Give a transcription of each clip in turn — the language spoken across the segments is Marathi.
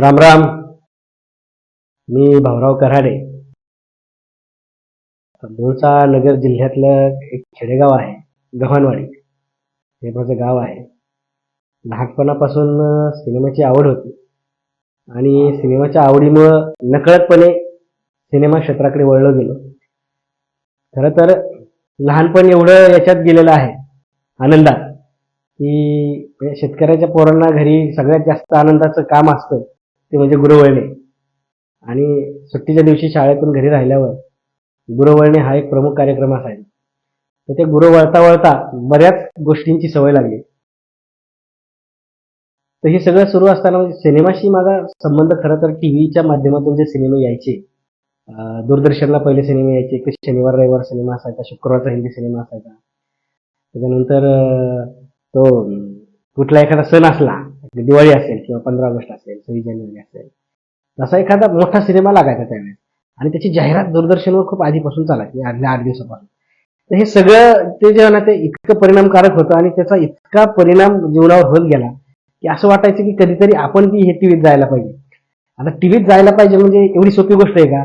राम राम. मी भाऊराव कराडे. मूळचा नगर जिल्ह्यातलं एक खेडेगाव आहे गव्हाणवाडी. हे माझं गाव आहे. लहानपणापासून सिनेमाची आवड होती. आणि सिनेमाच्या आवडीमुळं नकळतपणे सिनेमा क्षेत्राकडे वळलं गेलो. खरं तर लहानपण एवढं याच्यात गेलेलं आहे आनंदात. की म्हणजे शेतकऱ्याच्या पोरांना घरी सगळ्यात जास्त आनंदाचं काम असतं. ते म्हणजे गुरुवळणे आणि सुट्टीच्या दिवशी शाळेतून घरी राहिल्यावर गुरुवळणे हा एक प्रमुख कार्यक्रम असायचा. तर ते गुरु वळता वळता बऱ्याच गोष्टींची सवय लागली. तर हे सगळं सुरू असताना म्हणजे सिनेमाशी माझा संबंध खरं तर टीव्हीच्या माध्यमातून जे सिनेमे यायचे दूरदर्शनला पहिले सिनेमे यायचे एक शनिवार रविवार सिनेमा असायचा शुक्रवारचा हिंदी सिनेमा असायचा. त्याच्यानंतर तो कुठला एखादा सण असला दिवाळी असेल किंवा पंधरा ऑगस्ट असेल सव्वीस जानेवारी असेल. तसा एखादा मोठा सिनेमा लागायचा त्यावेळेस. आणि त्याची जाहिरात दूरदर्शनवर खूप आधीपासून चालायची म्हणजे आदल्या आठ दिवसापासून. तर हे सगळं ते जे ना ते इतकं परिणामकारक होतं आणि त्याचा इतका परिणाम जीवनावर होत गेला की असं वाटायचं की कधीतरी आपण की हे टीव्हीत जायला पाहिजे. आता टीव्हीत जायला पाहिजे म्हणजे एवढी सोपी गोष्ट आहे का?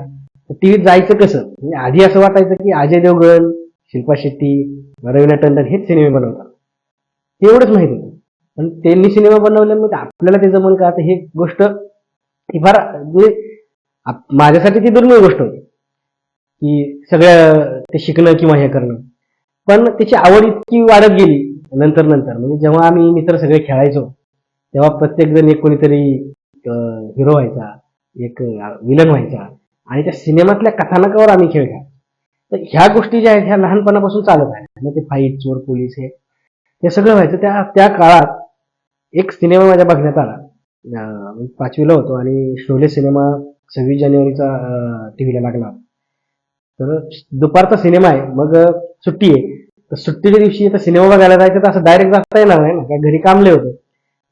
टीव्हीत जायचं कसं? म्हणजे आधी असं वाटायचं की अजय देवगण शिल्पा शेट्टी रवीना टंडन हेच सिनेमे बनवतात. हे एवढंच माहीत होतं. पण त्यांनी सिनेमा बनवल्यामुळे आपल्याला ते जमल का? आता गोष्ट ही फार म्हणजे आप- माझ्यासाठी ती दुर्मिळ गोष्ट होती. की सगळं ते शिकणं किंवा हे करणं. पण त्याची आवड इतकी वाढत गेली नंतर नंतर. म्हणजे जेव्हा आम्ही मित्र सगळे खेळायचो तेव्हा प्रत्येक जण एक कोणीतरी हिरो व्हायचा एक विलन व्हायचा. आणि त्या सिनेमातल्या कथानकावर आम्ही खेळ घ्या तर ह्या गोष्टी ज्या आहेत ह्या लहानपणापासून चालत आहेत मग ते फाईट चोर पोलीस हे हे सगळं व्हायचं. त्या त्या काळात एक सिनेमा माझ्या बघण्यात आला. मी पाचवीला होतो आणि शोले सिनेमा सव्वीस जानेवारीचा टीव्हीला लागला. तर दुपारचा सिनेमा आहे. मग सुट्टी आहे. तर सुट्टीच्या दिवशी आता सिनेमा बघायला जायचं तर असं डायरेक्ट जाता येणार नाही ना. काय घरी कामले होतं.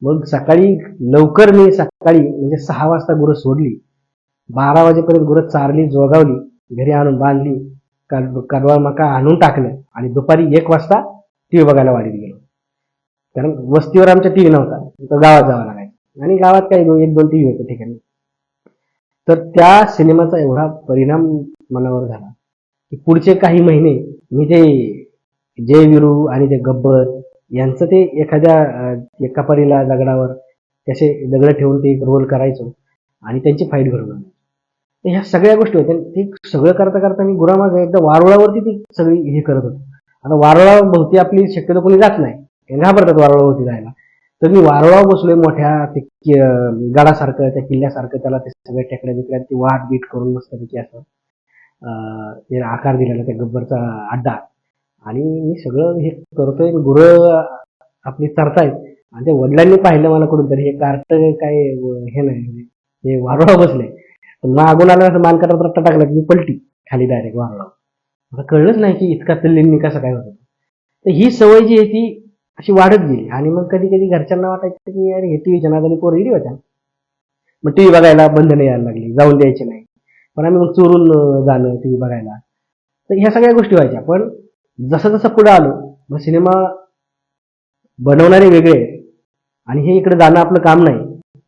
मग सकाळी लवकर मी सकाळी म्हणजे सहा वाजता गुरं सोडली. बारा वाजेपर्यंत गुरं चारली जोगावली. घरी आणून बांधली. काड- कडवा मका आणून टाकलं. आणि दुपारी एक वाजता टीव्ही बघायला वाढीत गेलो. कारण वस्तीवर आमच्या टीव्ही नव्हता. तर गावात जावं लागायचं. आणि गावात काही एक दोन टीव्ही होते ठिकाणी. तर त्या सिनेमाचा एवढा परिणाम मनावर झाला की पुढचे काही महिने मी ते जय विरू आणि ते गब्बर यांचं ते एखाद्या अं, एका परीला दगडावर त्याचे दगड ठेवून ते रोल करायचो आणि त्यांची फाईट घडवून आणायचो. तर ह्या सगळ्या गोष्टी होत्या. ते सगळं करता करता मी गुरामाग एकदा वारुळावरती ती सगळी हे करत होतो. आता वारुळा भोवती आपली शक्यतो कोणी जात नाही. घाबरतात वारुळा जायला. तर मी वारुळावर बसलोय मोठ्या ते कि- गडासारखं त्या किल्ल्यासारखं त्याला ते सगळ्या टेकड्या बिकड्या ती वाट बीट करून मस्तपैकी असं ते आकार दिलेला त्या गब्बरचा अड्डा. आणि मी सगळं हे करतोय गुरं आपली चरतायत आणि ते वडिलांनी पाहिलं मला कुठून तरी हे कार्ट काय हे नाही हे वारुळा बसले. मागून आलं असं मान करत रट्टा टाकला की मी पलटी खाली डायरेक्ट वारुळा मला कळलंच नाही की इतका तल्लीन कसं काय होतं. तर ही सवय जी आहे ती अशी वाढत गेली. आणि मग कधी कधी घरच्यांना वाटायचं की यार हे टीव्हीच्या नादाने पोर इडी होत्या मग टीव्ही बघायला बंधनं यायला लागली. जाऊन द्यायचे नाही. पण आम्ही मग चोरून जाणं टी टीव्ही बघायला. तर ह्या सगळ्या गोष्टी व्हायच्या. पण जसं जसं पुढे आलो मग सिनेमा बनवणारे वेगळे आणि हे इकडे जाणं आपलं काम नाही.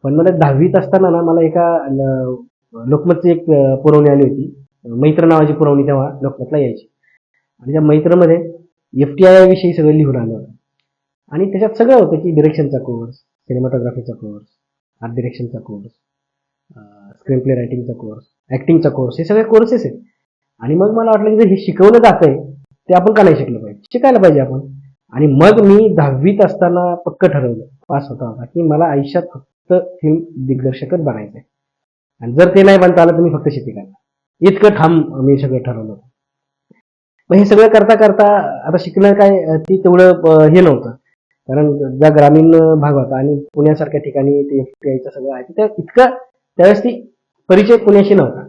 पण मला दहावीत असताना ना मला एका लोकमतची एक पुरवणी आली होती. मैत्र नावाची पुरवणी तेव्हा लोकमतला यायची. आणि त्या मैत्रमध्ये एफ टी आय विषयी सगळं लिहून आलं होतं. आणि त्याच्यात सगळं होतं की डिरेक्शनचा कोर्स सिनेमाटोग्राफीचा कोर्स आर्ट डिरेक्शनचा कोर्स स्क्रीन प्ले रायटिंगचा कोर्स ऍक्टिंगचा कोर्स हे सगळे कोर्सेस आहेत. आणि मग मला वाटलं की जर हे शिकवलं जात आहे ते आपण का नाही शिकलं पाहिजे? शिकायला पाहिजे आपण. आणि मग मी दहावीत असताना पक्क ठरवलं पास होता होता की मला आयुष्यात फक्त फिल्म दिग्दर्शकच बनायचंय. आणि जर ते नाही बनता आलं तर मी फक्त शेती करणार इतकं ठाम मी सगळं ठरवलं होतं. मग हे सगळं करता करता आता शिकणं काय ती तेवढं हे नव्हतं. कारण ज्या ग्रामीण भाग होता आणि पुण्यासारख्या ठिकाणी ते यायचं सगळं आहे त्या इतकं त्यावेळेस ती परिचय पुण्याशी नव्हता.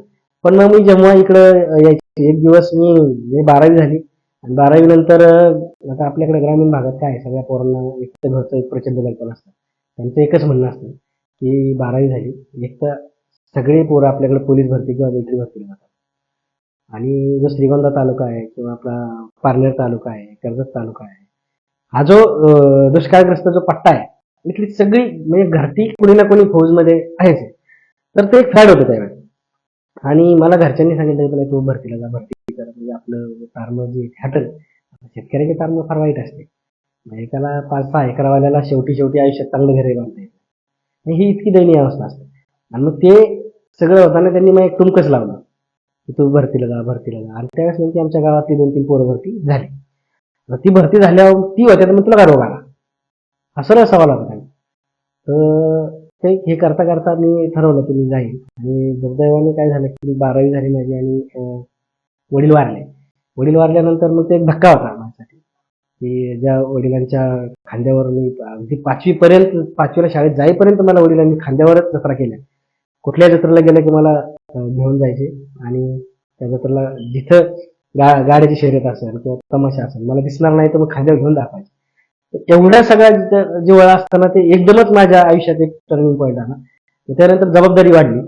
पण मग मी जेव्हा इकडं अं, यायची एक दिवस मी म्हणजे बारावी झाली. आणि बारावी नंतर आता आपल्याकडे ग्रामीण भागात काय आहे, सगळ्या पोरांना एक तर घरचं एक प्रचंड कल्पना असतं. त्यांचं एकच म्हणणं असतं की बारावी झाली. एक तर सगळे पोरं आपल्याकडे पोलीस भरती किंवा मिलिटरी भरतीला जातात. आणि जो श्रीगोंदा तालुका आहे किंवा आपला पार्लर तालुका आहे कर्जत तालुका आहे हा जो दुष्काळग्रस्त जो पट्टा आहे इथली सगळी म्हणजे घरती कोणी ना कोणी फौजमध्ये आहेच. तर ते एक फॅड होतं त्यावेळेस आणि मला घरच्यांनी सांगितलं की तुला तू भरतीला जा भरती कर. म्हणजे आपलं फार्म जे हॅटल शेतकऱ्याचे तारण फार वाईट असते. म्हणजे त्याला पाच सहा एकरावाल्याला शेवटी शेवटी आयुष्यात चांगलं घरी बांधता येतं ही इतकी दयनीय अवस्था असते. आणि मग ते सगळं होताना त्यांनी मग एक तुमकच लावलं की तू भरतीला जा भरतीला जा. आणि त्यावेळेस नेमकी आमच्या गावातली दोन तीन पोरं भरती झाली. ती भरती झाल्यावर ती होत्या तर मग तुला काय रोग आला? हा सरळ सवाल होता तर ते हे करता करता मी ठरवलं की मी जाईल आणि दुर्दैवाने काय झालं की बारावी झाली माझी आणि वडील वारले. वडील वारल्यानंतर मग ते एक धक्का होता माझ्यासाठी. की ज्या वडिलांच्या खांद्यावर मी अगदी पाचवीपर्यंत पाचवीला शाळेत जाईपर्यंत मला वडिलांनी खांद्यावरच जत्रा केल्या. कुठल्या जत्रेला गेलं की मला घेऊन जायचे. आणि त्या जत्रेला जिथं गा गाड्याची शर्यत असेल किंवा तमाशा असेल मला दिसणार नाही तर मग खांद्यावर घेऊन दाखवायचं. तेवढ्या एवढ्या सगळ्या जिथं- असताना ते एकदमच माझ्या आयुष्यात एक टर्निंग पॉईंट आला. त्यानंतर जबाबदारी वाढली.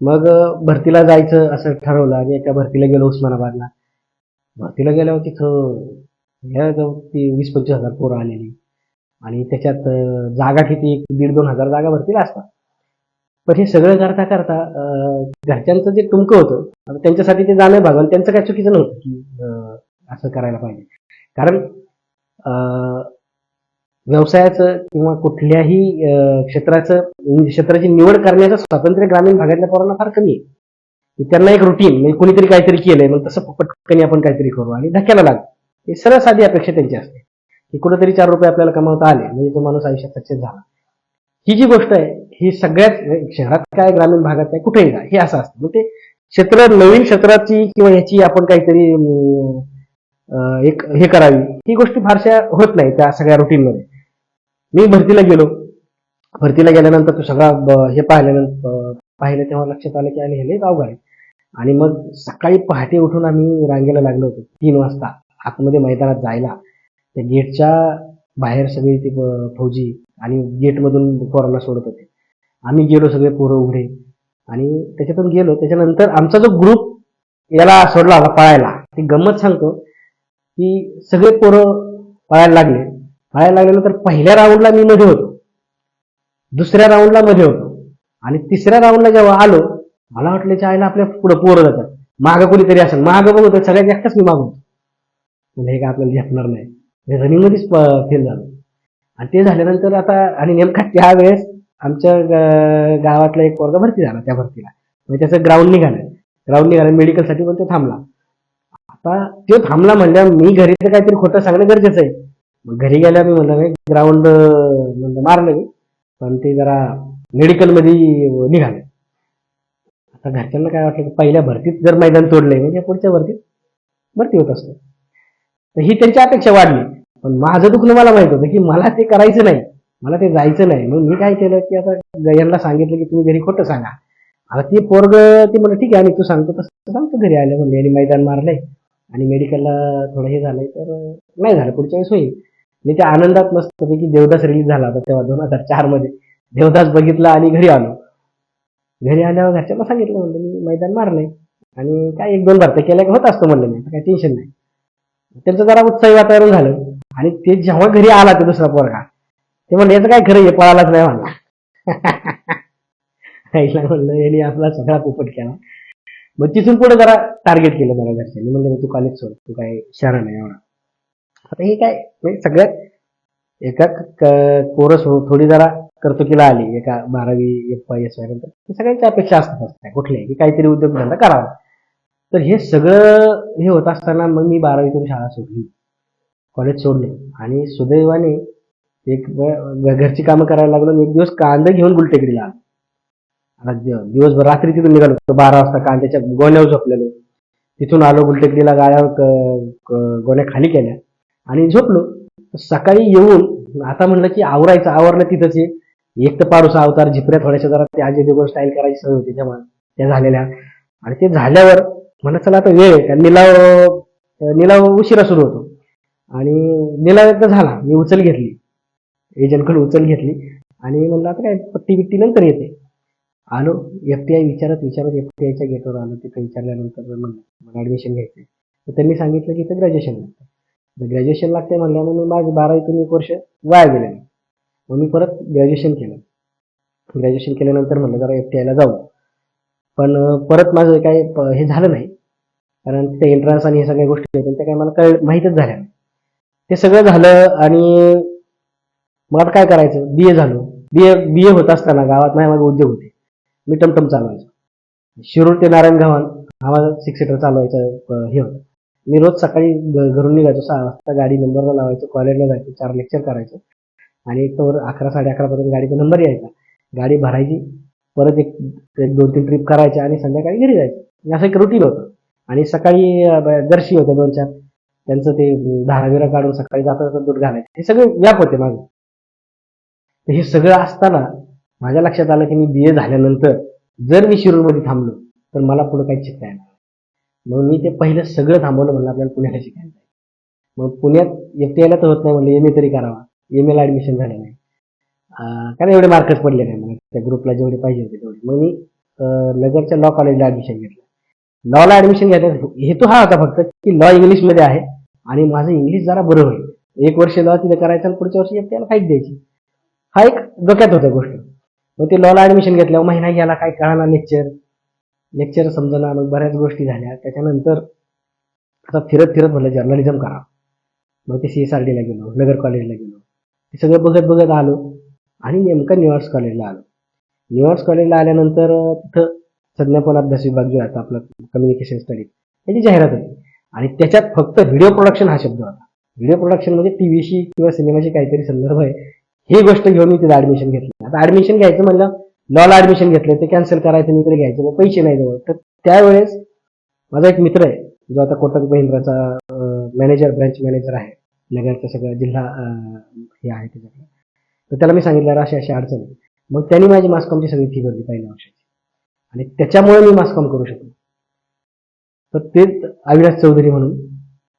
मग भरतीला जायचं असं ठरवलं आणि एका भरतीला गेलो उस्मानाबादला. भरतीला गेल्यावर तिथं ह्या ती वीस पंचवीस हजार पोरं आलेली. आणि त्याच्यात जागा किती? एक दीड दोन हजार जागा भरतीला असतात. पण हे सगळं करता करता अं, घरच्यांचं जे टुमकं होतं त्यांच्यासाठी ते जाणं भागवलं त्यांचं काय चुकीचं नव्हतं की अं, असं करायला पाहिजे. कारण अं, व्यवसायाचं किंवा कुठल्याही अं, क्षेत्राचं म्हणजे क्षेत्राची निवड करण्याचं स्वातंत्र्य ग्रामीण भागातल्या पोरांना फार कमी आहे. त्यांना एक रुटीन म्हणजे कोणीतरी काहीतरी केलंय मग तसं पटकन आपण काहीतरी करू आणि धक्क्याला लागतो हे सरळ साधी अपेक्षा त्यांची असते. की कुठेतरी चार रुपये आपल्याला कमावता आले म्हणजे तो माणूस आयुष्यात सक्सेस झाला. ही जी गोष्ट आहे ही सगळ्यात शहरात काय ग्रामीण भागात काय कुठेही काय हे असं असतं. मग ते क्षेत्र नवीन क्षेत्राची किंवा ह्याची आपण काहीतरी एक हे करावी. ही गोष्टी फारशा होत नाही त्या सगळ्या रुटीनमध्ये मी भरतीला गेलो. भरतीला गेल्यानंतर तो सगळा हे पाहिल्यानंतर पाहिलं तेव्हा लक्षात आलं की आणि हे लई अवघड आहे. आणि मग सकाळी पहाटे उठून आम्ही रांगेला लागलो होतो तीन वाजता. आतमध्ये मैदानात जायला. त्या गेटच्या बाहेर सगळी ती फौजी आणि गेटमधून पोरांना सोडत होते. आम्ही गेलो सगळे पोरं उघडे. आणि त्याच्यातून गेलो. त्याच्यानंतर आमचा जो ग्रुप याला सोडला होता पळायला. ती गंमत सांगतो की सगळे पोरं पळायला लागले. पळायला लागल्यानंतर पहिल्या राऊंडला मी मध्ये होतो. दुसऱ्या राऊंडला मध्ये होतो. आणि तिसऱ्या राऊंडला जेव्हा आलो मला वाटलं की आईला आपल्या पुढं पोरं जातात. मागं कोणीतरी असेल. मागं बघतो सगळ्यात एकटाच मी मागवतो म्हणजे हे काय आपल्याला झेपणार नाही. रनिंग मध्येच फेल झालो. आणि ते झाल्यानंतर आता आणि नेमका त्यावेळेस आमच्या गावातला एक पोरगा भरती झाला त्या भरतीला. म्हणजे त्याचं ग्राउंड निघालं. ग्राउंड निघालं मेडिकलसाठी पण तो थांबला. आता तो थांबला म्हणल्या मी घरी तर काहीतरी खोटं सांगणं गरजेचं आहे. मग घरी गेल्या मी म्हणलं ग्राउंड म्हणलं मारलं मी. पण ते जरा मेडिकलमध्ये निघाले. आता घरच्यांना काय वाटलं की पहिल्या भरतीत जर मैदान तोडलंय म्हणजे पुढच्या भरतीत भरती होत असतो. तर ही त्यांची अपेक्षा वाढली. पण माझं दुखणं मला माहीत होतं की मला ते करायचं नाही. मला ते जायचं नाही. मग मी काय केलं की आता ग- यांना सांगितलं की तुम्ही घरी खोटं सांगा. आता ती पोरग ती म्हणलं ठीक आहे आणि तू सांगतो तसं सांगतो घरी आलं म्हणले आणि मैदान मारलंय आणि मेडिकलला थोडं हे झालंय तर नाही झालं पुढच्या वेळेस होईल. मी त्या आनंदात मस्तपैकी देवदास रिलीज झाला होता तेव्हा दोन हजार चारमध्ये. देवदास बघितला आणि घरी आलो. घरी आल्यावर घरच्यांना सांगितलं म्हणलं मी मैदान मारलंय आणि काय एक दोन भरत्या केल्या होत असतो म्हणलं मी. आता काही टेन्शन नाही. त्यांचं जरा उत्साही वातावरण झालं. आणि ते जेव्हा घरी आला ते दुसरा पोरगा ते म्हणलं याचं काय खरं हे पळालाच नाही म्हणला. आईला म्हणलं यांनी आपला सगळा पोपट केला. मग तिथून पुढे जरा टार्गेट केलं मला घरच्यांनी. म्हणलं तू कॉलेज सोड. तू काय शहर नाही एवढा. आता हे काय म्हणजे सगळ्यात एका क- थोडी जरा कर्तुकीला आली. एका बारावी एफ एस वाय नंतर. सगळ्यांच्या अपेक्षा असतात असतात. कुठल्याही की काहीतरी उद्योगधंदा करावा. तर हे सगळं हे होत असताना मग मी बारावीतून शाळा सोडली. कॉलेज सोडले. आणि सुदैवाने एक घरची कामं करायला लागलो आणि एक दिवस कांदा घेऊन गुलटेकडीला आलो. आता दिवसभर रात्री तिथून निघालो. होतो बारा वाजता कांद्याच्या गोण्यावर झोपलेलो. तिथून आलो गुलटेकडीला गाड्या गोण्या खाली केल्या. आणि झोपलो. सकाळी येऊन आता म्हणलं की आवरायचं. आवरलं तिथंच आहे. एक तर पारूसा अवतार झिपऱ्या थोड्याशा जरा ते आजी देवगण स्टाईल करायची सवय होती तेव्हा त्या झालेल्या. आणि ते झाल्यावर म्हणलं चला आता वेळ आहे. कारण निलाव निलाव उशिरा सुरू होतो. आणि नेला झाला. मी उचल घेतली. एजंटकडून उचल घेतली. आणि म्हणलं आता काय पट्टी बिट्टी नंतर येते. आलो. एफ टी आय विचारत विचारत एफ टी आयच्या गेटवर आलो. तिथं विचारल्यानंतर म्हणलं मला ॲडमिशन घ्यायचं आहे तर त्यांनी सांगितलं की इथं ग्रॅज्युएशन लागतं. ग्रॅज्युएशन लागते म्हणल्यानं मी माझं बारावीतून एक वर्ष वाया गेलेलं मग मी परत ग्रॅज्युएशन केलं. ग्रॅज्युएशन केल्यानंतर म्हणलं जरा एफ टी आयला जाऊ. पण परत माझं काय प- हे झालं नाही. कारण तिथे एंट्रन्स आणि हे सगळ्या गोष्टी त्या काय मला कळ माहीतच झाल्या हे सगळं झालं आणि मग आता काय करायचं? बी ए झालो. बी ए बी ए होत असताना गावात नाही माझे उद्योग होते. मी टमटम चालवायचो. शिरूर ते नारायण गावान हा माझा सिक्स सीटर चालवायचं हे होतं. मी रोज सकाळी घ- घरून निघायचो सहा वाजता गाडी नंबरला लावायचो कॉलेजला जायचो चार लेक्चर करायचो. आणि एक तर अकरा साडे अकरापर्यंत गाडीचा नंबर यायचा. गाडी भरायची परत एक एक दोन तीन ट्रिप करायच्या आणि संध्याकाळी घरी जायचं. असं एक रुटीन होतं. आणि सकाळी दर्शी होत्या दोन चार. त्यांचं ते धारा काढून सकाळी जाता दूध घालायचं. हे सगळे व्याप होते माझं हे सगळं असताना माझ्या लक्षात आलं की मी बी ए झाल्यानंतर जर मी शिरूरमध्ये थांबलो तर मला पुढे काहीच शिकता येणार नाही. मग मी ते पहिलं सगळं थांबवलं म्हणलं आपल्याला पुण्याला शिकायला मग पुण्यात एफ टी आयला तर होत नाही म्हणलं एम ए तरी करावा. एम एला ऍडमिशन झालं नाही. कारण एवढे मार्कच पडले नाही मला. त्या ग्रुपला जेवढे पाहिजे होते तेवढे. मग मी नगरच्या लॉ कॉलेजला ऍडमिशन घेतलं. लॉला ऍडमिशन घेण्याचा हेतू हा होता फक्त की लॉ इंग्लिशमध्ये आहे आणि माझं इंग्लिश जरा बरं होईल. एक वर्ष लॉ तिथे करायचं आणि पुढच्या वर्षी त्याला फाईट द्यायची. हा एक डोक्यात होता गोष्ट. मग ते लॉला ऍडमिशन घेतल्यावर महिना घ्यायला काय कळाला लेक्चर लेक्चर समजणार मग बऱ्याच गोष्टी झाल्या. त्याच्यानंतर आता फिरत फिरत म्हटलं जर्नलिझम करा. मग ते सी एस आर डीला गेलो नगर कॉलेजला गेलो. हे सगळं बघत बघत आलो आणि नेमकं न्यूयॉर्क्स कॉलेजला आलो. न्यूयॉर्क्स कॉलेजला आल्यानंतर तिथं संज्ञापन अभ्यास विभाग जो आहे आपला कम्युनिकेशन स्टडी त्याची जाहिरात होती. आणि त्याच्यात फक्त व्हिडिओ प्रोडक्शन हा शब्द होता. व्हिडिओ प्रोडक्शन म्हणजे टीव्हीशी किंवा सिनेमाशी काहीतरी संदर्भ आहे. ही गोष्ट घेऊन मी तिथे ऍडमिशन घेतलं. आता ऍडमिशन घ्यायचं म्हणलं लॉला ऍडमिशन घेतलं ते कॅन्सल करायचं मी इकडे घ्यायचं मग पैसे नाही जवळ. तर त्यावेळेस माझा एक मित्र आहे जो आता कोटक महिंद्राचा मॅनेजर ब्रँच मॅनेजर आहे. नगरचा सगळं जिल्हा हे आहे त्याच्याकडे. तर त्याला मी सांगितलं अशा अशी अडचणी अडचण आहे. मग त्यांनी माझी मास्कॉमची सगळी फी भरली पहिल्या वर्षाची. आणि त्याच्यामुळे मी मास्कॉम करू शकलो. तर तेच अविनाश चौधरी म्हणून.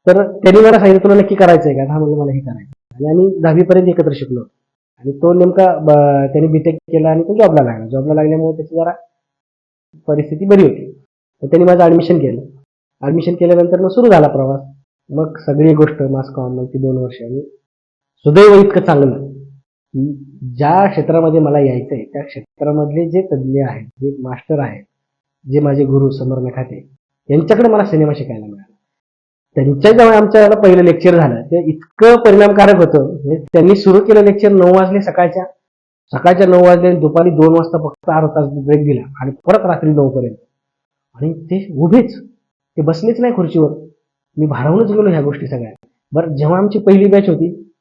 तर त्यांनी मला सांगितलं तुला नक्की करायचं आहे का हा म्हणलं मला हे करायचं आणि आम्ही दहावीपर्यंत एकत्र शिकलो आणि तो नेमका ब- त्याने बीटेक केला आणि तो जॉबला लागला. जॉबला लागल्यामुळे त्याची जरा परिस्थिती बरी होती. तर त्यांनी माझं ऍडमिशन केलं. ऍडमिशन केल्यानंतर मग सुरू झाला प्रवास. मग सगळी गोष्ट मास्कॉम मग ती दोन वर्ष. आणि सुदैव इतकं चांगलं की ज्या क्षेत्रामध्ये मला यायचं आहे त्या क्षेत्रामधले जे तज्ज्ञ आहेत जे मास्टर आहेत जे माझे गुरु समर खाते यांच्याकडे मला सिनेमा शिकायला मिळाला. त्यांच्याजवळ आमच्या याला पहिलं लेक्चर झालं. ते इतकं परिणामकारक होतं. म्हणजे त्यांनी सुरू केलं लेक्चर नऊ वाजले सकाळच्या. सकाळच्या नऊ वाजले दुपारी दोन वाजता फक्त अर्धा तास ब्रेक दिला. आणि परत रात्री नऊ पर्यंत. आणि ते उभेच. ते बसलेच नाही खुर्चीवर. मी भारावूनच गेलो ह्या गोष्टी सगळ्या. बरं जेव्हा आमची पहिली बॅच होती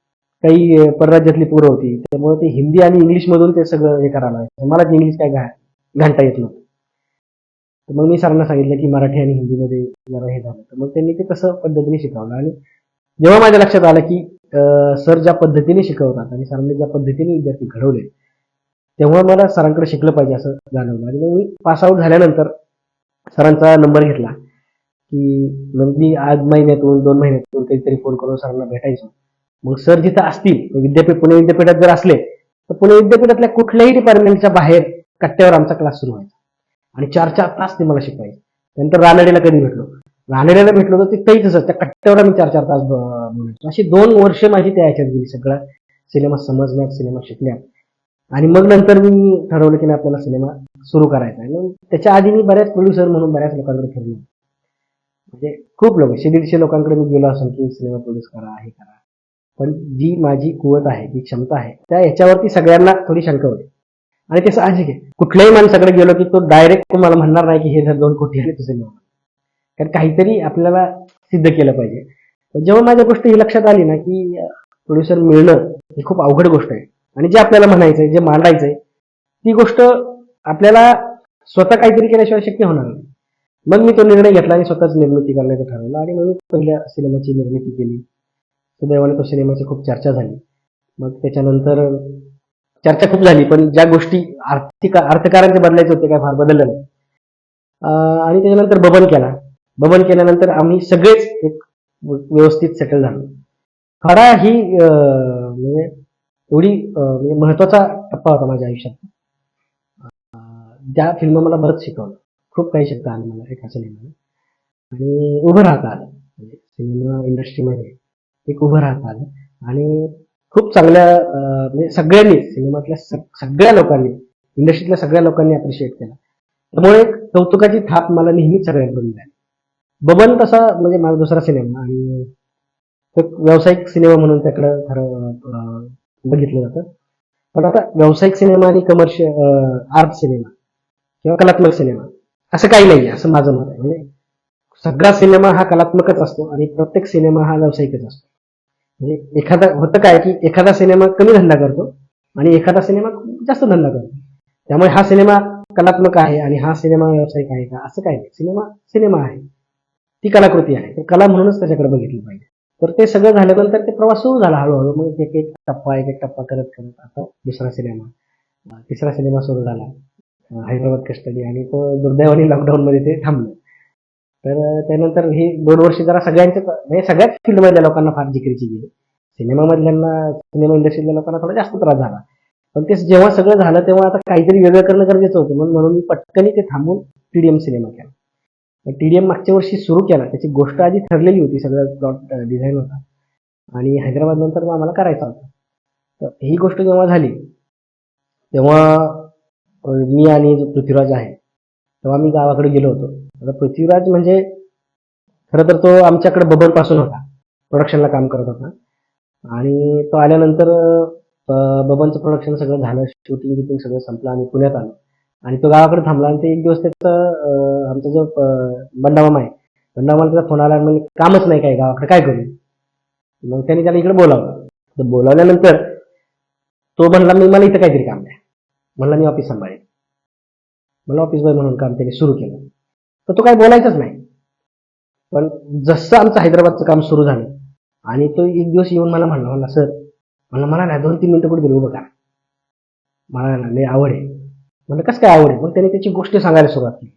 काही परराज्यातली पोरं होती. त्यामुळे ते हिंदी आणि इंग्लिश मधून ते सगळं हे करायला मला ते इंग्लिश काय घा घालता येत नव्हतं. तर मग मी सरांना सांगितलं की मराठी आणि हिंदीमध्ये जरा हे झालं. तर मग त्यांनी ते कसं पद्धतीने शिकवलं. आणि जेव्हा माझ्या लक्षात आलं की सर ज्या पद्धतीने शिकवतात आणि सरांनी ज्या पद्धतीने विद्यार्थी घडवले तेव्हा मला सरांकडे शिकलं पाहिजे असं जाणवलं. आणि मग मी पास आऊट झाल्यानंतर सरांचा नंबर घेतला की मग मी आज महिन्यातून दोन महिन्यातून कधीतरी फोन करून सरांना भेटायचो. मग सर जिथं असतील विद्यापीठ पुणे विद्यापीठात जर असले तर पुणे विद्यापीठातल्या कुठल्याही डिपार्टमेंटच्या बाहेर कट्ट्यावर आमचा क्लास सुरू व्हायचा. आणि चार चार तास ते मला शिकवायचे. त्यानंतर रानडेला कधी भेटलो? रानडेला भेटलो तर ते तिथंही तसंच त्या कट्ट्यावर आम्ही चार चार तास बोलायचो. अशी दोन वर्ष माझी त्या ह्याच्यात गेली सगळं. सिनेमा समजण्यात सिनेमा शिकण्यात. आणि मग नंतर मी ठरवलं की नाही आपल्याला सिनेमा सुरू करायचा आणि मग त्याच्या आधी मी बऱ्याच प्रोड्युसर म्हणून बऱ्याच लोकांकडे फिरलो म्हणजे खूप लोक शे दीडशे लोकांकडे मी गेलो असेल की सिनेमा प्रोड्यूस करा हे करा. पण जी माझी कुवत आहे जी क्षमता आहे त्या ह्याच्यावरती सगळ्यांना थोडी शंका होती. आणि ते साहजिक आहे. कुठल्याही माणसाकडे गेलो की तो डायरेक्ट तुम्हाला म्हणणार नाही की हे जर दोन कोटी आले तुझे मिळणार कारण काहीतरी आपल्याला सिद्ध केलं पाहिजे. पण जेव्हा माझ्या गोष्ट ही लक्षात आली ना की प्रोड्युसर मिळणं ही खूप अवघड गोष्ट आहे. आणि जे आपल्याला म्हणायचंय जे मांडायचंय ती गोष्ट आपल्याला स्वतः काहीतरी केल्याशिवाय शक्य होणार नाही. मग मी तो निर्णय घेतला आणि स्वतःच निर्मिती करण्याचं ठरवलं आणि मग पहिल्या सिनेमाची निर्मिती केली. सुदैवाने तो सिनेमाची खूप चर्चा झाली. मग त्याच्यानंतर चर्चा खूप झाली पण ज्या गोष्टी आर्थिक अर्थकारण बदलायचे होते काय फार बदललं नाही आणि त्याच्यानंतर बबन केला. बबन केल्यानंतर आम्ही सगळेच एक व्यवस्थित सेटल झालो. खडा ही म्हणजे एवढी म्हणजे महत्त्वाचा टप्पा होता माझ्या आयुष्यात. त्या फिल्म मला बरंच शिकवलं. खूप काही शिकता आलं मला एका सिनेमाने. आणि उभं राहता आलं. म्हणजे सिनेमा इंडस्ट्रीमध्ये एक उभं राहता आलं. आणि खूप चांगल्या म्हणजे सगळ्यांनी सिनेमातल्या सगळ्या लोकांनी इंडस्ट्रीतल्या सगळ्या लोकांनी अप्रिशिएट केला. त्यामुळे एक कौतुकाची थाप मला नेहमीच सगळ्यांकडून मिळाली बबन तसा म्हणजे माझा दुसरा सिनेमा आणि व्यावसायिक सिनेमा म्हणून त्याकडं खरं बघितलं जातं. पण आता व्यावसायिक सिनेमा आणि कमर्शियल आर्ट सिनेमा किंवा कलात्मक सिनेमा असं काही नाही असं माझं मत आहे. म्हणजे सगळा सिनेमा हा कलात्मकच असतो आणि प्रत्येक सिनेमा हा व्यावसायिकच असतो. म्हणजे एखादा होतं काय की एखादा सिनेमा कमी धंदा करतो आणि एखादा सिनेमा जास्त धंदा करतो. त्यामुळे हा सिनेमा कलात्मक आहे आणि हा सिनेमा व्यावसायिक आहे का? असं काय नाही. सिनेमा सिनेमा आहे. ती कलाकृती आहे. तर कला म्हणूनच त्याच्याकडे बघितली पाहिजे. तर ते सगळं झाल्यानंतर ते प्रवास सुरू झाला हळूहळू. मग एक एक टप्पा एक एक टप्पा करत करत आता दुसरा सिनेमा. तिसरा सिनेमा सुरू झाला. हैदराबाद कस्टडी. आणि तो दुर्दैवाने लॉकडाऊनमध्ये ते थांबलं. तर त्यानंतर हे दोन वर्ष जरा सगळ्यांच्या म्हणजे सगळ्याच फील्डमधल्या लोकांना फार जिकरीची गेली. सिनेमामधल्यांना सिनेमा इंडस्ट्रीतल्या लोकांना थोडा जास्त त्रास झाला. पण ते जेव्हा सगळं झालं तेव्हा आता काहीतरी वेगळं करणं गरजेचं होतं. म्हणून म्हणून मी पटकन ते थांबून टीडीएम सिनेमा केला. टीडीएम मागच्या वर्षी सुरू केला. त्याची गोष्ट आधी ठरलेली होती सगळं प्लॉट डिझाईन होता. आणि हैदराबाद नंतर मग आम्हाला करायचा होता. तर ही गोष्ट जेव्हा झाली तेव्हा मी आणि जो पृथ्वीराज आहे तेव्हा मी गावाकडे गेलो होतो. आता पृथ्वीराज म्हणजे खरं तर तो आमच्याकडे बबनपासून होता. प्रोडक्शनला काम करत होता. आणि तो आल्यानंतर बबनचं प्रोडक्शन सगळं झालं. शूटिंग बिटिंग सगळं संपलं आणि पुण्यात आलो. आणि तो गावाकडे थांबला आणि ते एक दिवस त्याचं आमचा जो बंडामामा आहे बंडामाला त्याचा फोन आला आणि म्हणजे कामच नाही काय गावाकडे काय करू? मग त्याने त्याला इकडे बोलावलं. तर बोलावल्यानंतर तो म्हणला मी मला इथं काहीतरी काम द्या म्हणला मी ऑफिस सांभाळेल मला ऑफिस बॉय म्हणून काम त्याने सुरू केलं. तर तो काही बोलायचाच नाही. पण जसं आमचं हैदराबादचं काम सुरू झालं आणि तो एक दिवस येऊन मला म्हणला म्हणला सर म्हणलं मला नाही दोन तीन मिनिटं कुठे दिली उभं करा. मला ना लय आवड आहे. म्हणलं कसं काय आवड आहे? मग त्याने त्याची गोष्ट सांगायला सुरुवात केली.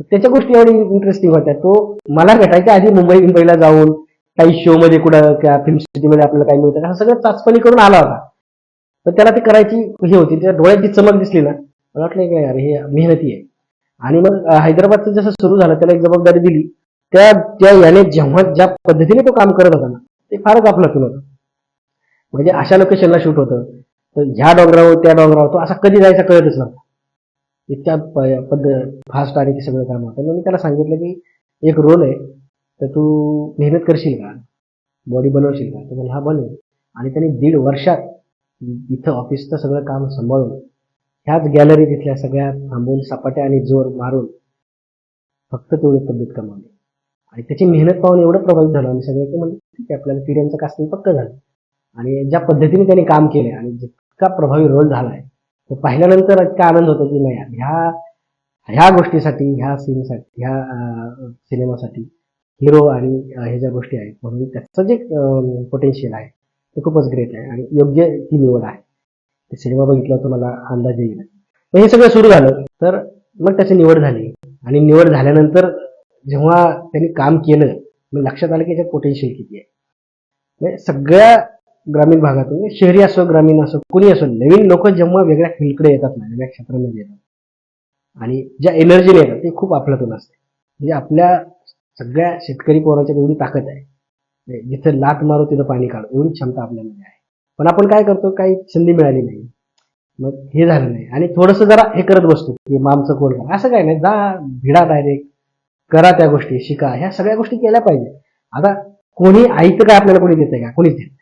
तर त्याच्या गोष्टी एवढी इंटरेस्टिंग होत्या. तो मला भेटायच्या आधी मुंबई मुंबईला जाऊन काही शो मध्ये कुठं किंवा फिल्म सिटीमध्ये आपल्याला काही मिळतं सगळं चाचपणी करून आला होता. पण त्याला ती करायची हे होती. त्या डोळ्याची चमक दिसली ना मला वाटलं का यार हे मेहनती आहे. आणि मग हैदराबादचं जसं सुरू झालं त्याला एक जबाबदारी दिली. त्या त्या याने जेव्हा ज्या पद्धतीने तो काम करत होता ना ते फारच आपलं होतं. म्हणजे अशा लोकेशनला शूट होतं. तर ह्या डोंगरावर त्या डोंगरावर तो असा कधी जायचा कळतच नव्हता. इतक्या प- पद्धत फास्ट आणि ते सगळं काम होतं. मग मी त्याला सांगितलं की एक रोल आहे तर तू मेहनत करशील का? बॉडी बनवशील का? तर मला हा बनवेल आणि त्याने दीड वर्षात इथं ऑफिसचं सगळं काम सांभाळून ह्याच गॅलरी तिथल्या सगळ्या थांबून सपाट्या आणि जोर मारून फक्त तेवढी तब्येत कमावली. आणि त्याची मेहनत पाहून एवढं प्रभावित झालं आणि सगळे की म्हणजे ठीक आहे आपल्याला पिढ्यांचं कास्टिंग पक्क झालं. आणि ज्या पद्धतीने त्यांनी काम केले आणि जितका प्रभावी रोल झालाय तो पाहिल्यानंतर इतका आनंद होतो की नाही ह्या ह्या गोष्टीसाठी ह्या सीनसाठी ह्या सिनेमासाठी हिरो आणि हे ह्या ज्या गोष्टी आहेत म्हणून त्याचं जे पोटेन्शियल आहे ते खूपच ग्रेट आहे आणि योग्य ती निवड आहे. ते सिनेमा होता मला अंदाज येईल. मग हे सगळं सुरू झालं. तर मग त्याची निवड झाली. आणि निवड झाल्यानंतर जेव्हा त्यांनी काम केलं मग लक्षात आलं की याच्यात पोटेन्शियल किती आहे. म्हणजे सगळ्या ग्रामीण भागातून म्हणजे शहरी असो ग्रामीण असो कोणी असो नवीन लोक जेव्हा वेगळ्या फील्डकडे येतात ना वेगळ्या क्षेत्रामध्ये येतात. आणि ज्या एनर्जीने येतात ते खूप आपल्यातून असते. म्हणजे आपल्या सगळ्या शेतकरी पोरांच्या एवढी ताकद आहे. म्हणजे जिथं लात मारू तिथं पाणी काढू एवढी क्षमता आपल्यामध्ये आहे. पण आपण काय करतो काही संधी मिळाली नाही. मग हे झालं नाही. आणि थोडंसं जरा हे करत बसतो की मामचं कोण करा असं काय नाही. जा भिडा डायरेक्ट करा त्या गोष्टी शिका. ह्या सगळ्या गोष्टी केल्या पाहिजे. आता कोणी ऐकतं काय आपल्याला कोणी देतंय का? कोणीच देत नाही.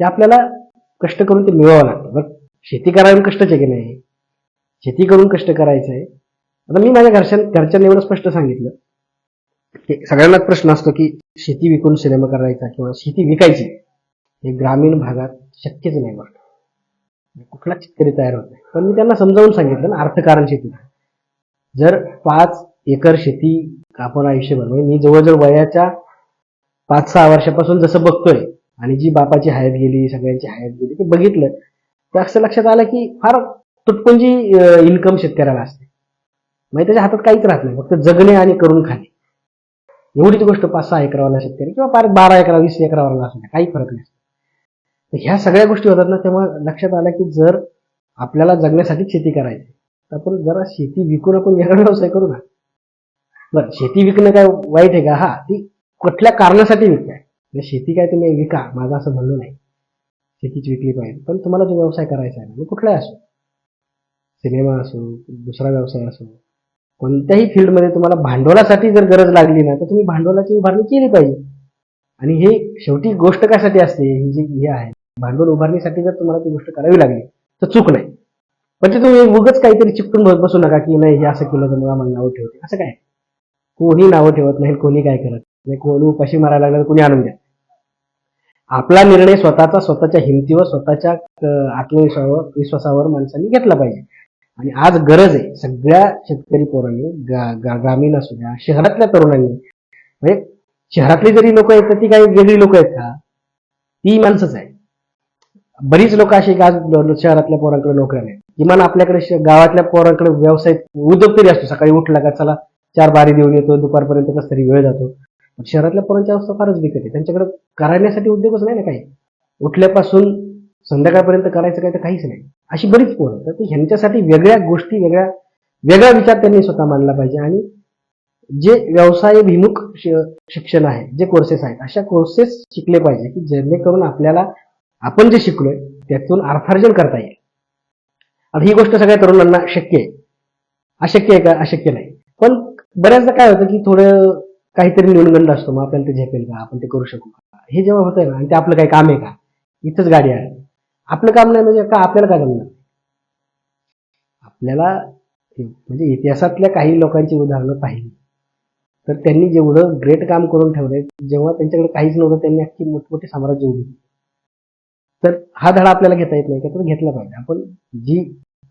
ते आपल्याला कष्ट करून ते मिळवावं लागतं. बरं शेती करायला कष्टच आहे की नाही? शेती करून कष्ट करायचं आहे आता मी माझ्या घरच्या घरच्यांना एवढं स्पष्ट सांगितलं. की सगळ्यांनाच प्रश्न असतो की शेती विकून सिनेमा करायचा किंवा शेती विकायची. हे ग्रामीण भागात शक्यच नाही बरं. म्हणजे कुठला शेतकरी तयार होत नाही. पण मी त्यांना समजावून सांगितलं ना अर्थकारण शेती. जर पाच एकर शेती आपण आयुष्यभर म्हणजे मी जवळजवळ वयाच्या पाच सहा वर्षापासून जसं बघतोय आणि जी बापाची हयात गेली सगळ्यांची हयात गेली ते बघितलं तर असं लक्षात आलं की फार तुटपुंजी इन्कम शेतकऱ्याला असते. म्हणजे त्याच्या हातात काहीच राहत नाही फक्त जगणे आणि करून खाणे. एवढीच गोष्ट पाच सहा एकरावाला शेतकरी किंवा फार बारा एकरा वीस एकरावाला असू काही फरक नाही. ह्या सगळ्या गोष्टी होतात ना तेव्हा लक्षात आलं की जर आपल्याला जगण्यासाठी शेती करायची तर आपण जरा शेती विकून आपण वेगळा व्यवसाय करू ना. बरं शेती विकणं काय वाईट आहे का? हा ती कुठल्या कारणासाठी विकताय? म्हणजे शेती काय तुम्ही विका माझं असं म्हणणं नाही. शेतीच विकली पाहिजे पण तुम्हाला जो व्यवसाय करायचा आहे ना कुठलाही असो. सिनेमा असो दुसरा व्यवसाय असो कोणत्याही फील्डमध्ये तुम्हाला भांडवलासाठी जर गरज लागली ना तर तुम्ही भांडवलाची उभारणी केली पाहिजे. आणि हे शेवटी गोष्ट कशासाठी असते? ही जी हे आहे भांडवल उभारणीसाठी जर तुम्हाला ती गोष्ट करावी लागली तर चूक नाही. पण ते तुम्ही उगच काहीतरी चिपटून बसू नका की नाही हे असं केलं तर मला नावं ठेवते. असं काय? कोणी नावं ठेवत नाही कोणी काय करत नाही. म्हणजे कोणी उपाशी मारायला लागलं कोणी आणून द्या. आपला निर्णय स्वतःचा स्वतःच्या हिमतीवर स्वतःच्या आत्मविश्वासावर विश्वासावर माणसांनी घेतला पाहिजे. आणि आज गरज आहे सगळ्या शेतकरी पोरांनी गा- ग्रामीण असू द्या शहरातल्या तरुणांनी म्हणजे शहरातली जरी लोक आहेत तर ती काही वेगळी लोक आहेत का? ती माणसंच आहे बरीच लोक अशी की आज शहरातल्या पोरांकडे नोकऱ्या नाही. किमान आपल्याकडे श- गावातल्या पोरांकडे व्यवसाय उद्योग तरी असतो. सकाळी उठला का चला चार बारी देऊन येतो दुपारपर्यंत कस तरी वेळ जातो. शहरातल्या पोरांची अवस्था फारच बिकट आहे. त्यांच्याकडे करण्यासाठी उद्योगच नाही ना काही. उठल्यापासून संध्याकाळपर्यंत करायचं काय तर काहीच नाही. अशी बरीच पोरं तर ह्यांच्यासाठी वेगळ्या गोष्टी वेगळ्या वेगळा विचार त्यांनी स्वतः मांडला पाहिजे. आणि जे व्यवसायभिमुख शिक्षण आहे जे कोर्सेस आहेत अशा कोर्सेस शिकले पाहिजे की जेणेकरून आपल्याला आपण जे शिकलोय त्यातून अर्थार्जन करता येईल. आता ही गोष्ट सगळ्या तरुणांना शक्य आहे. अशक्य आहे का? अशक्य नाही. पण बऱ्याचदा काय होतं की थोडं काहीतरी न्यूनगंड असतो. मग आपल्याला ते झेपेल का? आपण ते करू शकू का? हे जेव्हा होतंय ना आणि ते आपलं काही काम आहे का? इथंच गाडी आहे आपलं काम नाही म्हणजे का? आपल्याला काय जमणार? आपल्याला म्हणजे इतिहासातल्या काही लोकांची उदाहरणं पाहिली. तर त्यांनी जेवढं ग्रेट काम करून ठेवलंय जेव्हा त्यांच्याकडे काहीच नव्हतं त्यांनी अख्खी मोठमोठी साम्राज्य उभी केली. तर हा धडा आपल्याला घेता येत नाही का तर घेतला पाहिजे. आपण जी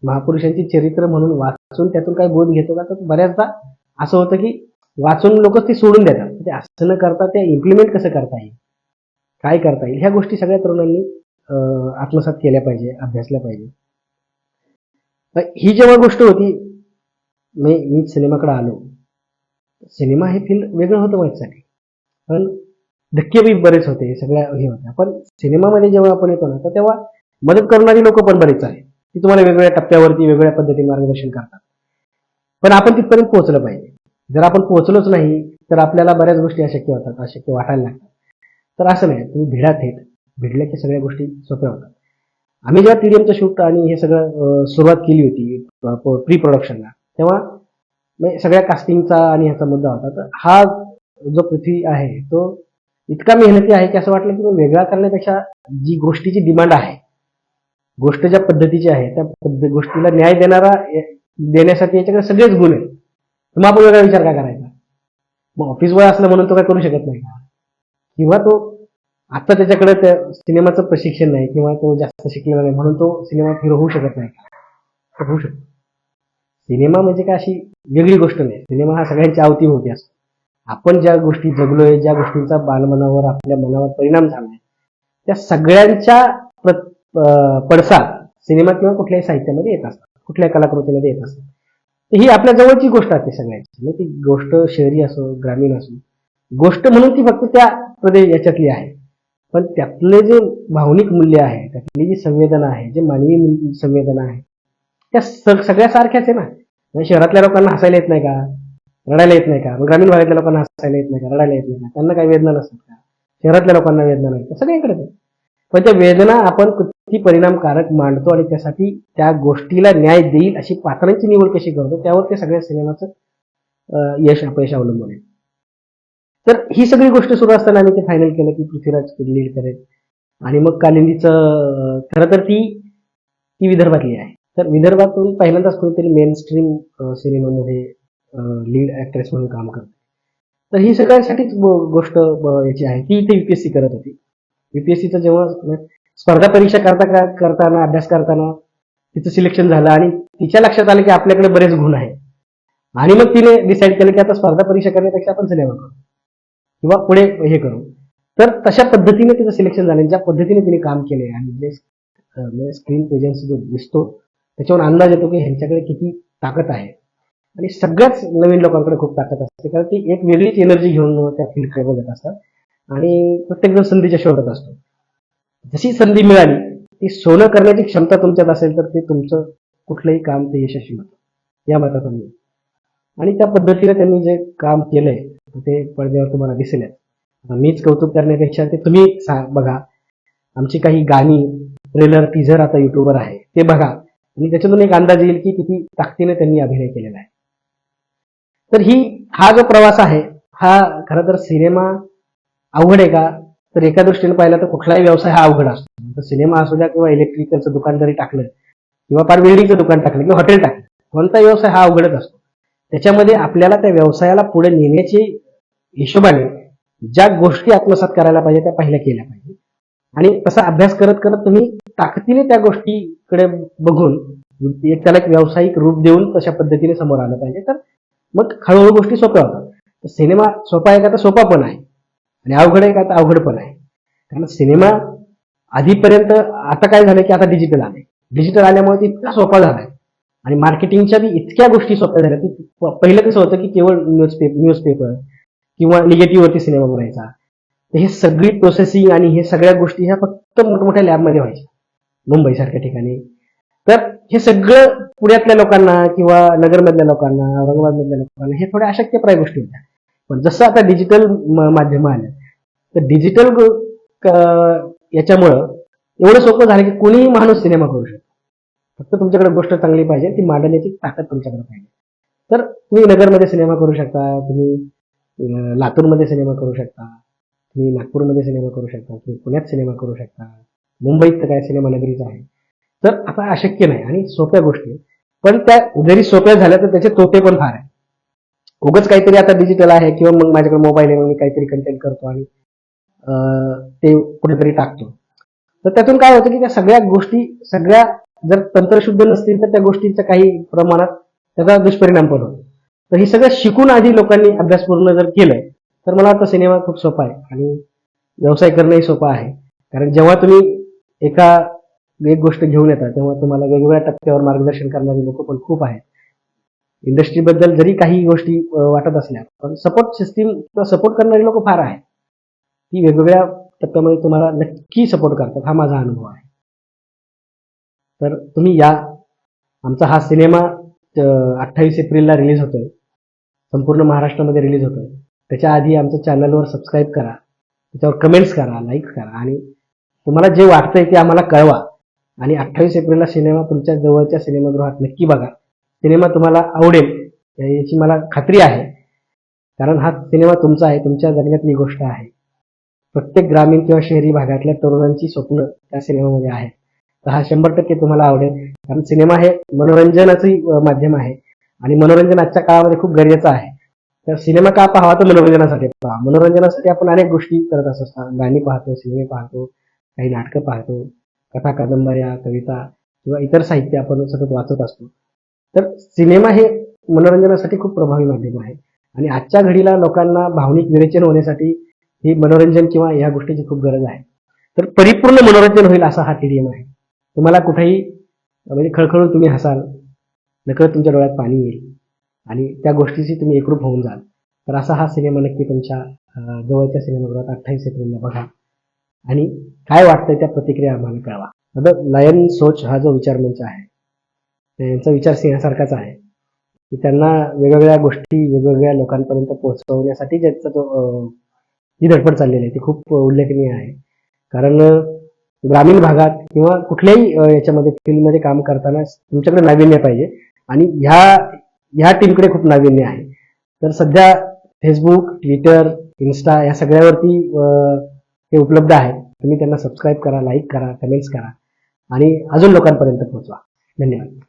महापुरुषांची चरित्र म्हणून वाचून त्यातून काही बोध घेतो का तर बऱ्याचदा असं होतं की वाचून लोक ते सोडून देतात. ते असं न करता ते इम्प्लिमेंट कसं करता येईल? काय करता येईल? ह्या गोष्टी सगळ्या तरुणांनी आत्मसात केल्या पाहिजे अभ्यासल्या पाहिजे. तर ही जेव्हा गोष्ट होती मी मी सिनेमाकडे आलो. सिनेमा हे फील्ड वेगळं होतं माझ्यासाठी पण धक्के बी बरेच होते सगळ्या हे होत्या. पण सिनेमामध्ये जेव्हा आपण येतो ना तर तेव्हा मदत करणारी लोक पण बरेच आहेत. की तुम्हाला वेगवेगळ्या टप्प्यावरती वेगवेगळ्या पद्धतीने मार्गदर्शन करतात. पण आपण तिथपर्यंत पोहोचलं पाहिजे. जर आपण पोहोचलोच नाही तर आपल्याला बऱ्याच गोष्टी अशक्य होतात अशक्य वाटायला लागतात. तर असं नाही तुम्ही भिडा थेट भिडल्या की सगळ्या गोष्टी सोप्या होतात. आम्ही जेव्हा टीडीएमचं शूट आणि हे सगळं सुरुवात केली होती प्री प्रोडक्शनला तेव्हा म्हणजे सगळ्या कास्टिंगचा आणि ह्याचा मुद्दा होता. तर हा जो पृथ्वी आहे तो इतका मेहनती आहे की असं वाटलं की वेगळा करण्यापेक्षा जी गोष्टीची डिमांड आहे गोष्ट ज्या पद्धतीची आहे त्या पद्धत गोष्टीला न्याय देणारा देण्यासाठी याच्याकडे सगळेच गुण आहेत. मग आपण वेगळा विचार काय करायचा? मग ऑफिस बॉय असलं म्हणून तो काय करू शकत नाही का? किंवा तो आता त्याच्याकडे त्या सिनेमाचं प्रशिक्षण नाही किंवा तो जास्त शिकलेला नाही म्हणून तो सिनेमा हिरो होऊ शकत नाही का? होऊ शकतो. सिनेमा म्हणजे काय अशी वेगळी गोष्ट नाही. सिनेमा हा सगळ्यांची आवती होती असतो. आपण ज्या गोष्टी जगलोय ज्या गोष्टींचा बालमनावर आपल्या मनावर परिणाम झालाय त्या सगळ्यांच्या पडसाद सिनेमा किंवा कुठल्याही साहित्यामध्ये येत असतात कुठल्याही कलाकृतीमध्ये येत असतात. ही आपल्या जवळची गोष्ट असते सगळ्यांची. मग ती गोष्ट शहरी असो ग्रामीण असो गोष्ट म्हणून ती फक्त त्या प्रदेश याच्यातली आहे. पण त्यातले जे भावनिक मूल्य आहे त्यातली जी संवेदना आहे जे मानवी संवेदना आहे त्या सगळ्या सारख्याच आहे ना. म्हणजे शहरातल्या लोकांना हसायला येत नाही का? रडायला येत नाही का? मग ग्रामीण भागातल्या लोकांना हसायला येत नाही का? रडायला येत नाही का? त्यांना काही वेदना नसतात का? शहरातल्या लोकांना वेदना नाही का? सगळ्यांकडे पण त्या वेदना आपण किती परिणामकारक मांडतो आणि त्यासाठी त्या गोष्टीला न्याय देईल अशी पात्रांची निवड कशी करतो त्यावर ते सगळ्या सिनेमाचं यश अपयश अवलंबून आहे. तर ही सगळी गोष्ट सुरू असताना आम्ही ते फायनल केलं की पृथ्वीराज लीड करेल. आणि मग कालिंदीचं खरं तर ती ती विदर्भातली आहे. तर विदर्भातून पहिल्यांदाच कोणीतरी मेन स्ट्रीम सिनेमामध्ये लीड ऍक्ट्रेस म्हणून काम करते. तर ही सगळ्यांसाठीच गोष्ट याची आहे. ती इथे युपीएससी करत होती. युपीएससीचा जेव्हा म्हणजे स्पर्धा परीक्षा करता करताना अभ्यास करताना तिचं सिलेक्शन झालं आणि तिच्या लक्षात आलं की आपल्याकडे बरेच गुण आहे आणि मग तिने डिसाईड केलं की आता स्पर्धा परीक्षा करण्यापेक्षा आपण सिनेमा करू. किंवा पुढे हे करू. तर तशा पद्धतीने तिचं सिलेक्शन झालं ज्या पद्धतीने तिने काम केले आणि जे स्क्रीन म्हणजे प्रेझेन्स जो दिसतो त्याच्यावर अंदाज येतो की ह्यांच्याकडे किती ताकद आहे. आणि सगळ्याच नवीन लोकांकडे खूप ताकद असते. कारण ती एक वेगळीच एनर्जी घेऊन त्या फील्डकडे बघत असतात. आणि प्रत्येकजण संधीच्या शोधात असतो. जशी संधी मिळाली ती सोनं करण्याची क्षमता तुमच्यात असेल तर ते तुमचं कुठलंही काम ते यशस्वी होतं. या मताचा मी. आणि त्या पद्धतीने त्यांनी जे काम केलंय ते पडद्यावर तुम्हाला दिसेल. मीच कौतुक करण्यापेक्षा ते तुम्ही सा- बघा. आमची काही गाणी ट्रेलर टीझर आता युट्यूबवर आहे ते बघा. आणि त्याच्यातून एक अंदाज येईल की किती ताकदीने त्यांनी अभिनय केलेला आहे. तर ही हा जो प्रवास आहे हा खरं तर सिनेमा अवघड आहे का? तर एका दृष्टीने पाहिला तर कुठलाही व्यवसाय हा अवघड असतो. तर सिनेमा असू द्या किंवा इलेक्ट्रिकलचं दुकान जरी टाकलं किंवा फार बिल्डिंगचं दुकान टाकलं किंवा हॉटेल टाकलं कोणता व्यवसाय हा अवघडच असतो. त्याच्यामध्ये आपल्याला त्या व्यवसायाला पुढे नेण्याची हिशोबाने ज्या गोष्टी आत्मसात करायला पाहिजे त्या पहिल्या केल्या पाहिजे. आणि तसा अभ्यास करत करत तुम्ही ताकदीने त्या गोष्टीकडे बघून एक त्याला एक व्यावसायिक रूप देऊन तशा पद्धतीने समोर आलं पाहिजे. तर मग हळूहळू गोष्टी सोप्या होतात. तर सिनेमा सोपा आहे का? तर सोपा पण आहे. आणि अवघड आहे का? तर अवघड पण आहे. कारण सिनेमा आधीपर्यंत आता काय झालं की आता डिजिटल आले डिजिटल आल्यामुळे ते इतका सोपा झालाय. आणि मार्केटिंगच्या बी इतक्या गोष्टी सोप्या झाल्या की पहिलं कसं होतं की केवळ न्यूजपेपर न्यूजपेपर किंवा निगेटिव्हवरती सिनेमा बनायचा तर हे सगळी प्रोसेसिंग आणि हे सगळ्या गोष्टी ह्या फक्त मोठमोठ्या लॅबमध्ये व्हायच्या. मुंबईसारख्या ठिकाणी. तर हे सगळं पुण्यातल्या लोकांना किंवा नगरमधल्या लोकांना औरंगाबादमधल्या लोकांना हे थोड्या अशक्यप्राय गोष्टी होत्या. पण जसं आता डिजिटल माध्यम आलं तर डिजिटल याच्यामुळं एवढं सोपं झालं की कोणीही माणूस सिनेमा करू शकतो. फक्त तुमच्याकडे गोष्ट चांगली पाहिजे ती मांडण्याची ताकद तुमच्याकडे पाहिजे. तर तुम्ही नगरमध्ये सिनेमा करू शकता तुम्ही लातूरमध्ये सिनेमा करू शकता तुम्ही नागपूरमध्ये सिनेमा करू शकता तुम्ही पुण्यात सिनेमा करू शकता मुंबईत तर काय सिनेमा नगरीच आहे. तर आता अशक्य नाही. आणि सोप्या गोष्टी आहेत. पण त्या जरी सोप्या झाल्या तर त्याचे तोटे पण फार आहे उगच काहीतरी आता डिजिटल आहे किंवा मग माझ्याकडे मोबाईल आहे मग मी काहीतरी कंटेंट करतो आणि ते कुठेतरी टाकतो. तर त्यातून काय होतं की त्या सगळ्या गोष्टी सगळ्या जर तंत्रशुद्ध नसतील तर त्या गोष्टींचा काही प्रमाणात त्याचा दुष्परिणाम पण होतो. तर हे सगळं शिकून आधी लोकांनी अभ्यास पूर्ण जर केलंय तर मला वाटतं सिनेमा खूप सोपा आहे. आणि व्यवसाय करणंही सोपं आहे. कारण जेव्हा तुम्ही एका एक गोष्ट घेऊन येता तेव्हा तुम्हाला वेगवेगळ्या टप्प्यावर मार्गदर्शन करणारी लोक पण खूप आहेत. इंडस्ट्रीबद्दल जरी काही गोष्टी वाटत असल्या पण सपोर्ट सिस्टीम किंवा सपोर्ट करणारी लोक फार आहेत. ती वेगवेगळ्या टप्प्यामध्ये तुम्हाला नक्की सपोर्ट करतात हा माझा अनुभव आहे. तर तुम्ही या आमचा हा सिनेमा अठ्ठावीस एप्रिलला रिलीज होतोय. संपूर्ण महाराष्ट्रामध्ये रिलीज होतोय. त्याच्या आधी आमच्या चॅनलवर सबस्क्राईब करा. त्याच्यावर कमेंट्स करा लाईक करा आणि तुम्हाला जे वाटतंय ते आम्हाला कळवा. आणि अठ्ठावीस एप्रिलला सिनेमा तुमच्या जवळच्या सिनेमागृहात. नक्की बघा. सिनेमा तुम्हाला आवडेल. याची मला खात्री आहे. कारण हा सिनेमा तुमचा आहे. तुमच्या जगण्यातली गोष्ट आहे. प्रत्येक ग्रामीण किंवा शहरी भागातल्या तरुणांची स्वप्न त्या सिनेमामध्ये आहेत. तर हा शंभर टक्के तुम्हाला आवडेल. कारण सिनेमा हे मनोरंजनाचंही माध्यम आहे. आणि मनोरंजन आजच्या काळामध्ये खूप गरजेचं आहे. तर सिनेमा का पाहावा तर मनोरंजनासाठी पहा. मनोरंजनासाठी आपण अनेक गोष्टी करत असतो. गाणी पाहतो सिनेमे पाहतो काही नाटकं पाहतो. कथा कादंबऱ्या कविता किंवा इतर साहित्य आपण सतत वाचत असतो. तर सिनेमा हे मनोरंजनासाठी खूप प्रभावी माध्यम आहे. आणि आजच्या घडीला लोकांना भावनिक विरेचन होण्यासाठी ही मनोरंजन किंवा या गोष्टीची खूप गरज आहे. तर परिपूर्ण मनोरंजन होईल असा हा टीडीएम आहे. तुम्हाला कुठेही म्हणजे खळखळून तुम्ही हसाल नकळत तुमच्या डोळ्यात पाणी येईल आणि त्या गोष्टीशी तुम्ही एकरूप होऊन जाल. तर असा हा सिनेमा नक्की तुमच्या जवळच्या सिनेमागृहात अठ्ठावीस एप्रिलला बघा. आणि काय वाटतंय त्या प्रतिक्रिया आम्हाला कळवा. आता लयन सोच हा जो विचार मंच आहे यांचा विचार सिंहासारखाच आहे. की त्यांना वेगवेगळ्या गोष्टी वेगवेगळ्या लोकांपर्यंत पोहोचवण्यासाठी ज्यांचा तो जी धडपड चाललेली आहे ती खूप उल्लेखनीय आहे. कारण ग्रामीण भागात किंवा कुठल्याही याच्यामध्ये फील्डमध्ये काम करताना तुमच्याकडे नाविन्य पाहिजे. आणि ह्या ह्या टीमकडे खूप नाविन्य आहे. तर सध्या फेसबुक ट्विटर इन्स्टा या सगळ्यावरती हे उपलब्ध आहे. तुम्ही त्यांना सबस्क्राईब करा लाईक करा कमेंट्स करा आणि अजून लोकांपर्यंत पोहोचवा. धन्यवाद.